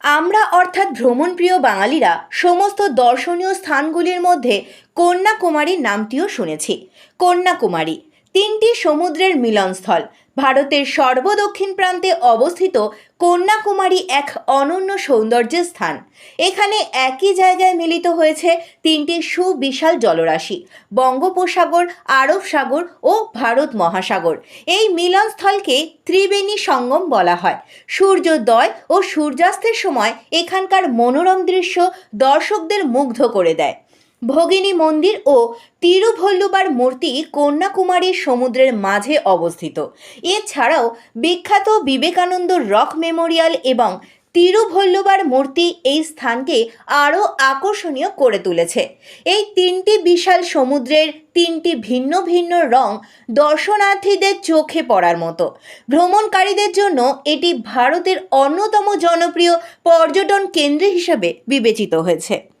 আমরা অর্থাৎ ভ্রমণপ্রিয় বাঙালিরা সমস্ত দর্শনীয় স্থানগুলির মধ্যে কন্যাকুমারীর নামটিও শুনেছি। কন্যাকুমারী। তিনটি সমুদ্রের মিলনস্থল। ভারতের সর্বদক্ষিণ প্রান্তে অবস্থিত কন্যাকুমারী এক অনন্য সৌন্দর্যের স্থান। এখানে একই জায়গায় মিলিত হয়েছে তিনটি সুবিশাল জলরাশি, বঙ্গোপসাগর, আরব সাগর ও ভারত মহাসাগর। এই মিলনস্থলকে ত্রিবেণী সঙ্গম বলা হয়। সূর্যোদয় ও সূর্যাস্তের সময় এখানকার মনোরম দৃশ্য দর্শকদের মুগ্ধ করে দেয়। ভগিনী মন্দির ও তিরুভল্লুবার মূর্তি কন্যাকুমারীর সমুদ্রের মাঝে অবস্থিত। এছাড়াও বিখ্যাত বিবেকানন্দ রক মেমোরিয়াল এবং তিরুভল্লুবার মূর্তি এই স্থানকে আরও আকর্ষণীয় করে তুলেছে। এই তিনটি বিশাল সমুদ্রের তিনটি ভিন্ন ভিন্ন রং দর্শনার্থীদের চোখে পড়ার মতো। ভ্রমণকারীদের জন্য এটি ভারতের অন্যতম জনপ্রিয় পর্যটন কেন্দ্র হিসেবে বিবেচিত হয়েছে।